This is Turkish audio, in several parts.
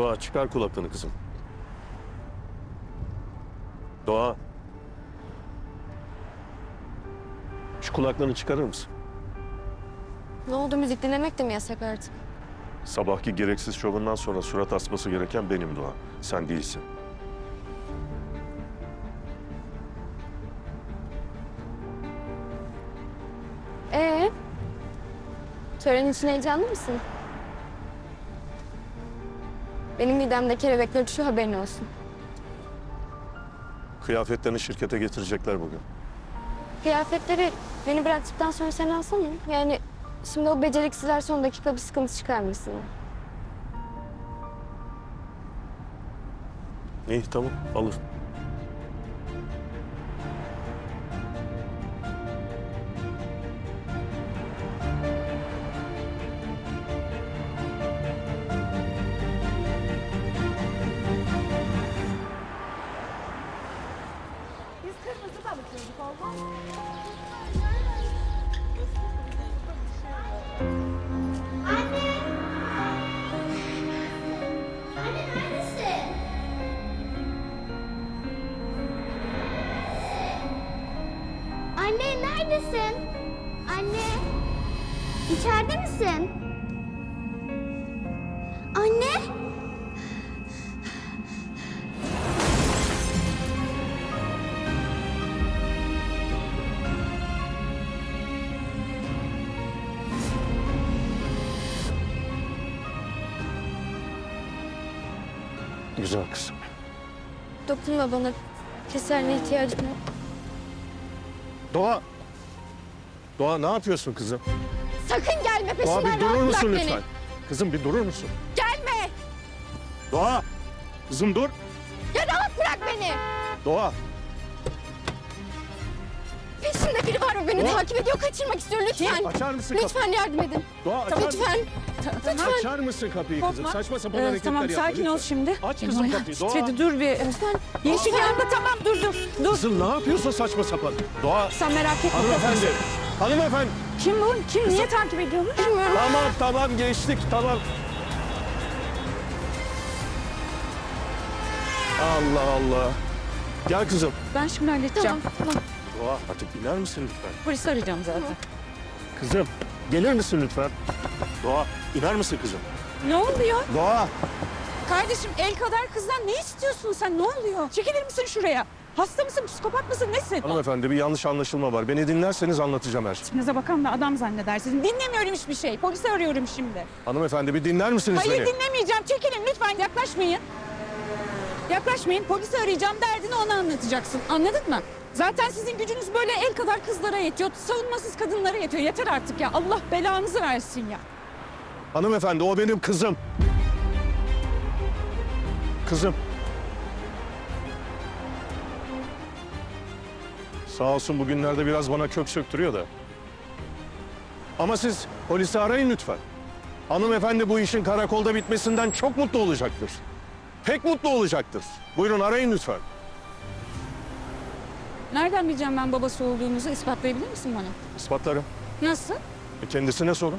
Doğa çıkar kulaklığını kızım. Doğa. Şu kulaklığını çıkarır mısın? Ne oldu müzik dinlemek de mi yasak artık? Sabahki gereksiz şovundan sonra surat asması gereken benim Doğa. Sen değilsin. Ee? Tören için heyecanlı mısın? Benim midemde kelebekler uçuyor haberin olsun. Kıyafetlerini şirkete getirecekler bugün. Kıyafetleri beni bıraktıktan sonra sen alsana. Yani şimdi o beceriksizler son dakika bir sıkıntı çıkarmasın. İyi tamam alır. Neredesin? Anne. İçeride misin? Anne. Güzel kızım. Dokunma bana. Keserine ihtiyacım yok. Doğa. Doğa ne yapıyorsun kızım? Sakın gelme Doğa peşimden bir durur rahat musun bırak lütfen? beni. Kızım bir durur musun? Gelme! Doğa. Kızım dur. Ya rahat bırak beni! Doğa. Peşimde biri var ve beni Doğa. takip ediyor. Kaçırmak istiyor lütfen. Açar mısın kapıyı? Lütfen yardım edin. Doğa açar mısın? Lütfen. Lütfen. Açar mısın kapıyı kızım? Korkma. Saçma sapan Ee, hareketler tamam yapma sakin ol lütfen. şimdi. Aç kızım kapıyı, Doğa. Titredi dur bir. Lütfen. Yeşil yandı tamam dur dur. Dur Kızım ne yapıyorsun saçma sapan? Doğa. sen merak etme. Hanımefendi. Hanımefendi. Kim bu? Kim? Niye takip ediyormuş? Bilmiyorum. Tamam tamam geçtik tamam. Allah Allah. Gel kızım. Ben şimdi halledeceğim. Tamam, tamam. Doğa artık iner misin lütfen? Polisi arayacağım zaten. Kızım gelir misin lütfen? Doğa iner misin kızım? Ne oluyor? Doğa. Kardeşim el kadar kızdan ne istiyorsun sen? Ne oluyor? Çekilir misin şuraya? Hasta mısın? Psikopat mısın? Nesin? Hanımefendi bir yanlış anlaşılma var. Beni dinlerseniz anlatacağım her şeyi. İçinize bakan da adam zannedersiniz. Dinlemiyorum hiçbir şey. Polisi arıyorum şimdi. Hanımefendi bir dinler misiniz Hayır beni? dinlemeyeceğim. Çekilin lütfen yaklaşmayın. Yaklaşmayın. Polisi arayacağım. Derdini ona anlatacaksın. Anladın mı? Zaten sizin gücünüz böyle el kadar kızlara yetiyor. Savunmasız kadınlara yetiyor. Yeter artık ya. Allah belanızı versin ya. Hanımefendi o benim kızım. Kızım. Sağ olsun bugünlerde biraz bana kök söktürüyor da. Ama siz polisi arayın lütfen. Hanımefendi bu işin karakolda bitmesinden çok mutlu olacaktır. Pek mutlu olacaktır. Buyurun arayın lütfen. Nereden bileceğim ben babası olduğunuzu ispatlayabilir misin bana? İspatlarım. Nasıl? E kendisine sorun.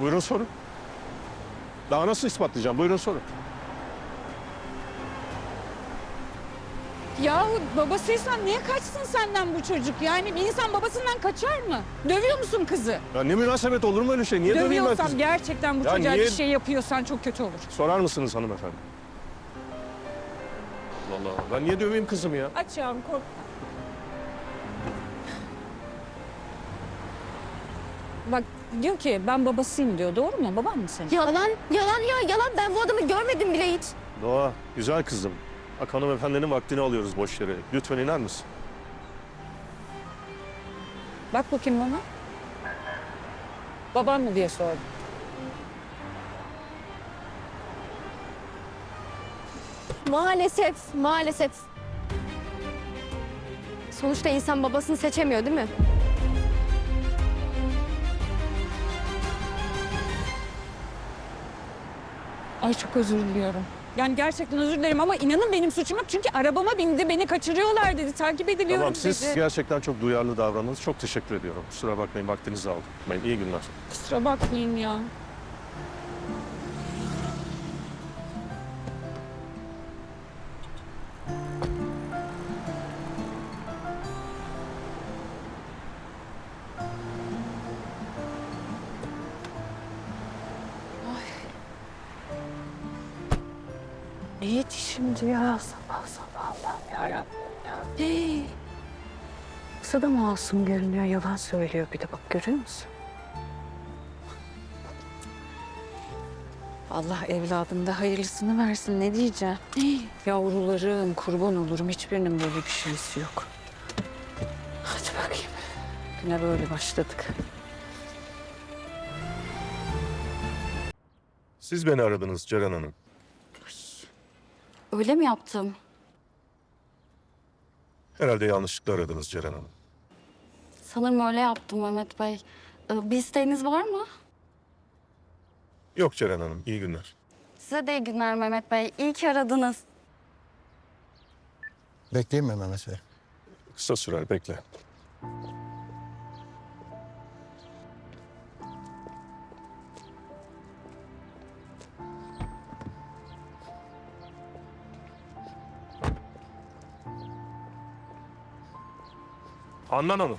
Buyurun sorun. Daha nasıl ispatlayacağım? Buyurun sorun. Yahu babasıysan niye kaçsın senden bu çocuk? Yani bir insan babasından kaçar mı? Dövüyor musun kızı? Ya ne münasebet olur mu öyle şey? Niye döveyim ben Dövüyorsan kızı? gerçekten bu Ya çocuğa niye- bir şey yapıyorsan çok kötü olur. Sorar mısınız hanımefendi? Vallahi ben niye döveyim kızımı ya? Aç yavrum korkma. Bak diyor ki ben babasıyım diyor. Doğru mu? Baban mı senin? Yalan, yalan ya yalan. Ben bu adamı görmedim bile hiç. Doğa, güzel kızım. Bak hanımefendinin vaktini alıyoruz boş yere. Lütfen iner misin? Bak bakayım bana. Baban mı diye sordum. Maalesef, maalesef. Sonuçta insan babasını seçemiyor değil mi? Ay çok özür diliyorum. Yani gerçekten özür dilerim ama inanın benim suçum yok. Çünkü arabama bindi, beni kaçırıyorlar dedi, takip ediliyorum Tamam siz dedi. gerçekten çok duyarlı davrandınız. Çok teşekkür ediyorum. Kusura bakmayın vaktinizi aldım. Ben iyi günler. Kusura bakmayın ya. Neydi şimdi ya sabah sabah Allah'ım yarabbim ya. Hey. Kısa da masum görünüyor yalan söylüyor bir de bak görüyor musun? Allah evladında hayırlısını versin ne diyeceğim. Hey, Yavrularım kurban olurum hiçbirinin böyle bir şeysi yok. Hadi bakayım. Güne böyle başladık. Siz beni aradınız Ceren Hanım. Öyle mi yaptım? Herhalde yanlışlıkla aradınız Ceren Hanım. Sanırım öyle yaptım Mehmet Bey. Ee, Bir isteğiniz var mı? Yok Ceren Hanım, iyi günler. Size de iyi günler Mehmet Bey. İyi ki aradınız. Bekleyeyim mi Mehmet Bey? Kısa sürer, bekle. Handan Hanım.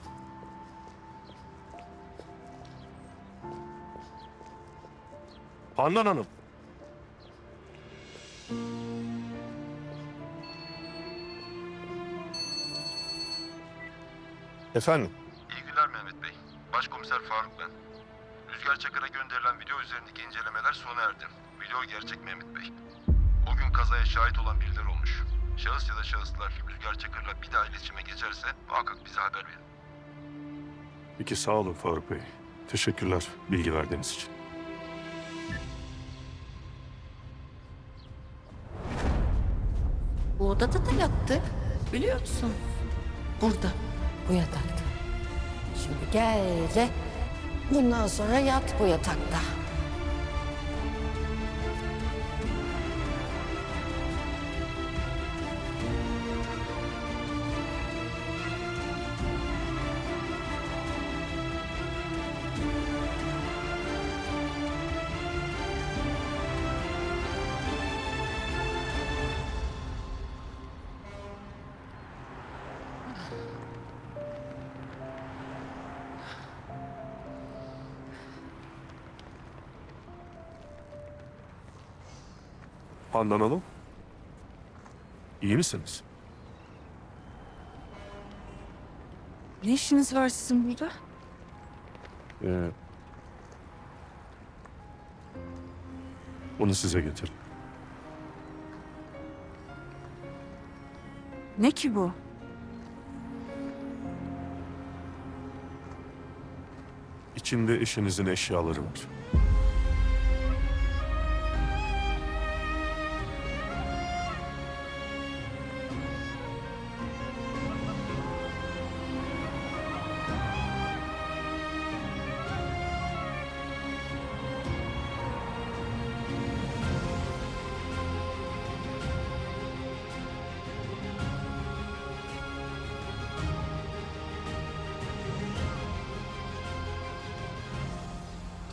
Handan Hanım. Efendim? İyi günler Mehmet Bey. Başkomiser Faruk ben. Rüzgar Çakır'a gönderilen video üzerindeki incelemeler sona erdi. Video gerçek Mehmet Bey. O gün kazaya şahit olan birileri olmuş. Şahıs ya da şahıslar Rüzgar Çakır'la bir daha iletişime geçerse muhakkak bize haber verin. Peki sağ olun Faruk Bey. Teşekkürler bilgi verdiğiniz için. Bu odada da yattık. Biliyor musun? Burada. Bu yatakta. Şimdi gel de bundan sonra yat bu yatakta. Handan Hanım. İyi misiniz? Ne işiniz var sizin burada? Ee, bunu size getirdim. Ne ki bu? İçinde eşinizin eşyaları var.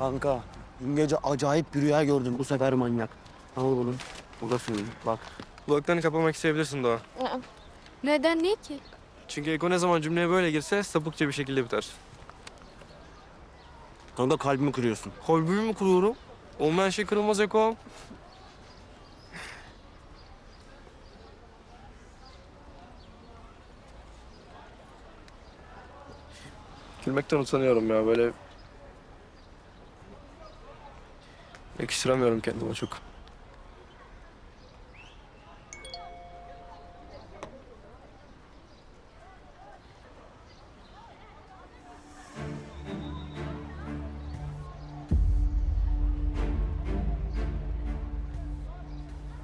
Kanka, dün gece acayip bir rüya gördüm. Bu sefer manyak. Al bunu. Bu da senin. Bak. Kulaklarını kapamak isteyebilirsin Doğa. Neden niye ki? Çünkü Eko ne zaman cümleye böyle girse sapıkça bir şekilde biter. Kanka kalbimi kırıyorsun. Kalbimi mi kuruyorum? Olmayan şey kırılmaz Eko. Gülmekten utanıyorum ya böyle... Yakıştıramıyorum kendime çok.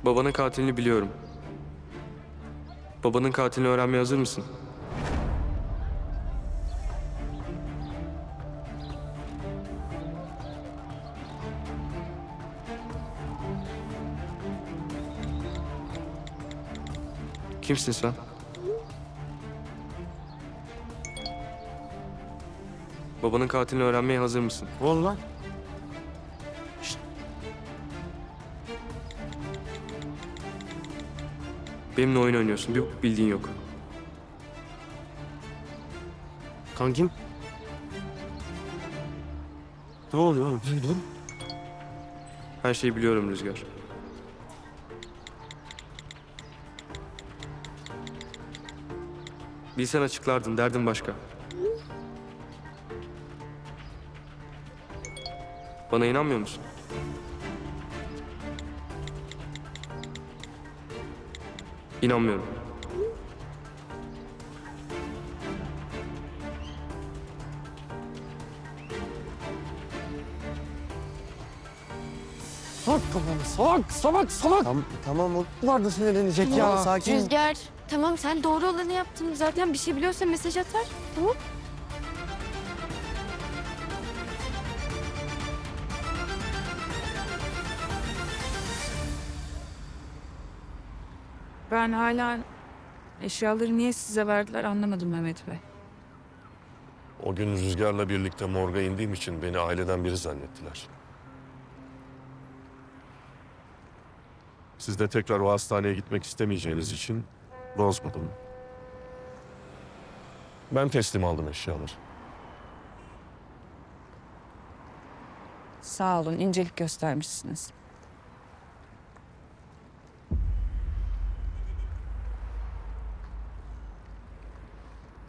Babanın katilini biliyorum. Babanın katilini öğrenmeye hazır mısın? Kimsin sen? Babanın katilini öğrenmeye hazır mısın? Oldu lan? Benimle oyun oynuyorsun. Bir bildiğin yok. Kankim? Ne oluyor oğlum? Her şeyi biliyorum Rüzgar. Bilsen açıklardın, derdin başka. Bana inanmıyor musun? İnanmıyorum. Salak kafanı salak salak salak. Tamam, tamam o vardı sinirlenecek ya. Sakin. Rüzgar tamam sen doğru olanı yaptın. Zaten bir şey biliyorsa mesaj atar. Tamam. Ben hala eşyaları niye size verdiler anlamadım Mehmet Bey. O gün Rüzgar'la birlikte morga indiğim için beni aileden biri zannettiler. Siz de tekrar o hastaneye gitmek istemeyeceğiniz için bozmadım. Ben teslim aldım eşyaları. Sağ olun incelik göstermişsiniz.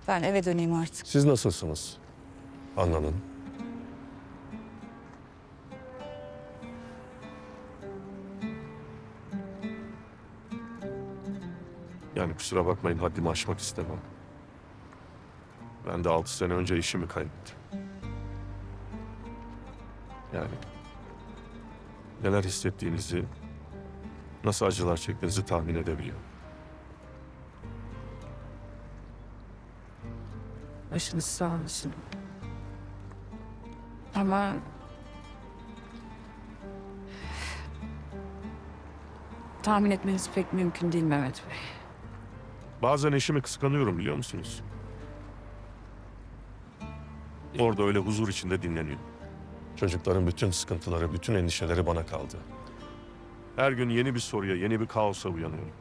Ben eve döneyim artık. Siz nasılsınız? Anlanın. Yani kusura bakmayın haddimi aşmak istemem. Ben de altı sene önce işimi kaybettim. Yani neler hissettiğinizi, nasıl acılar çektiğinizi tahmin edebiliyorum. Başınız sağ olsun. Ama... Tahmin etmeniz pek mümkün değil Mehmet Bey. Bazen eşimi kıskanıyorum biliyor musunuz? Orada öyle huzur içinde dinleniyor. Çocukların bütün sıkıntıları, bütün endişeleri bana kaldı. Her gün yeni bir soruya, yeni bir kaosa uyanıyorum.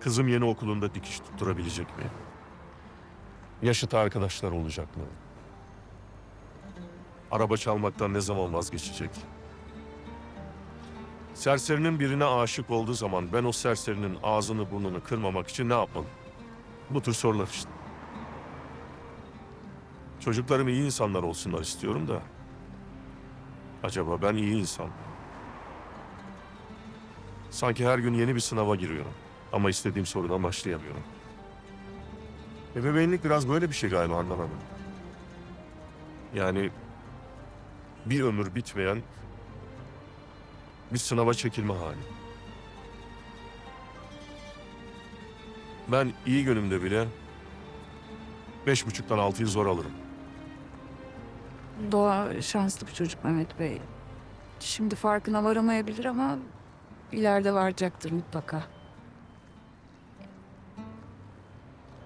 Kızım yeni okulunda dikiş tutturabilecek mi? Yaşıt arkadaşlar olacak mı? Araba çalmaktan ne zaman vazgeçecek? Serserinin birine aşık olduğu zaman ben o serserinin ağzını burnunu kırmamak için ne yapmalım? Bu tür sorular işte. Çocuklarım iyi insanlar olsunlar istiyorum da. Acaba ben iyi insan? Sanki her gün yeni bir sınava giriyorum. Ama istediğim sorudan başlayamıyorum. Ebeveynlik biraz böyle bir şey galiba anlamadım. Yani bir ömür bitmeyen bir sınava çekilme hali. Ben iyi günümde bile beş buçuktan altıyı zor alırım. Doğa şanslı bir çocuk Mehmet Bey. Şimdi farkına varamayabilir ama ileride varacaktır mutlaka.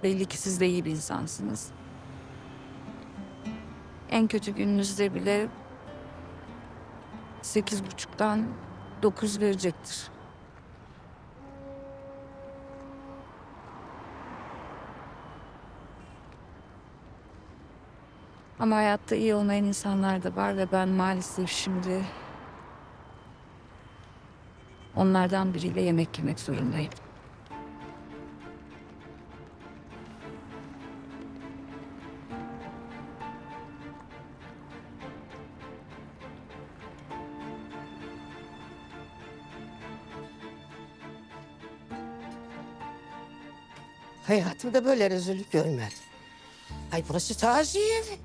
Belli ki siz de iyi bir insansınız. En kötü gününüzde bile sekiz buçuktan dokuz verecektir. Ama hayatta iyi olmayan insanlar da var ve ben maalesef şimdi onlardan biriyle yemek yemek zorundayım. Hayatımda böyle rezillik görmedim. Ay burası taziye evi.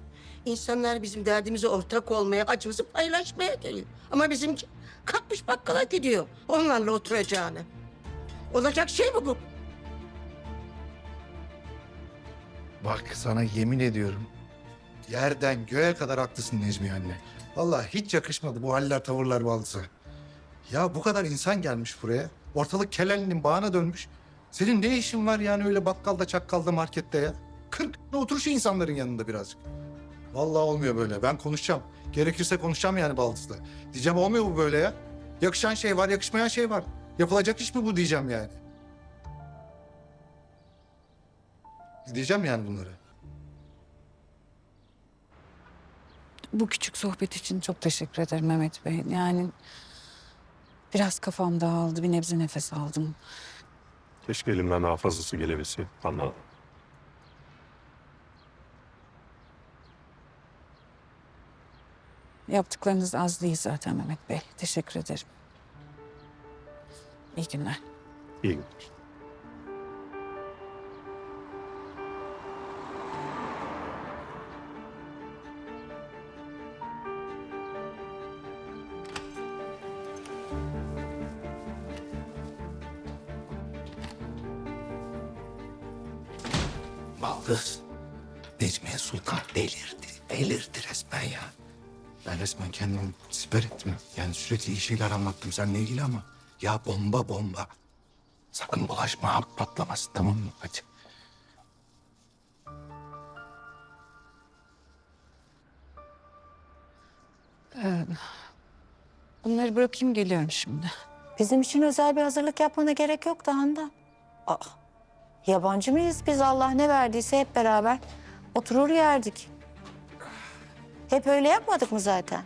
İnsanlar bizim derdimize ortak olmaya, acımızı paylaşmaya geliyor. Ama bizimki kalkmış bakkala gidiyor. Onlarla oturacağını. Olacak şey mi bu? Bak sana yemin ediyorum. Yerden göğe kadar haklısın Necmiye anne. Vallahi hiç yakışmadı bu haller tavırlar balsı. Ya bu kadar insan gelmiş buraya. Ortalık keleninin bağına dönmüş. Senin ne işin var yani öyle bakkalda çakkalda markette ya? Kırk otur şu insanların yanında birazcık. Vallahi olmuyor böyle. Ben konuşacağım. Gerekirse konuşacağım yani Baldız'la. Diyeceğim olmuyor bu böyle ya. Yakışan şey var, yakışmayan şey var. Yapılacak iş mi bu diyeceğim yani. Diyeceğim yani bunları. Bu küçük sohbet için çok teşekkür ederim Mehmet Bey. Yani biraz kafam dağıldı, bir nebze nefes aldım. Keşke elimden daha fazlası gelebilse. Anladım. Yaptıklarınız az değil zaten Mehmet Bey. Teşekkür ederim. İyi günler. İyi günler. Baldız. Necmiye Sultan delirdi. Delirdi resmen ya. Ben resmen kendimi siper ettim. Yani sürekli iyi şeyler anlattım seninle ilgili ama... Ya bomba bomba. Sakın bulaşma halk patlamasın tamam mı? Hadi. Bunları bırakayım geliyorum şimdi. Bizim için özel bir hazırlık yapmana gerek yok da Handan. Aa, yabancı mıyız biz Allah ne verdiyse hep beraber oturur yerdik. Hep öyle yapmadık mı zaten?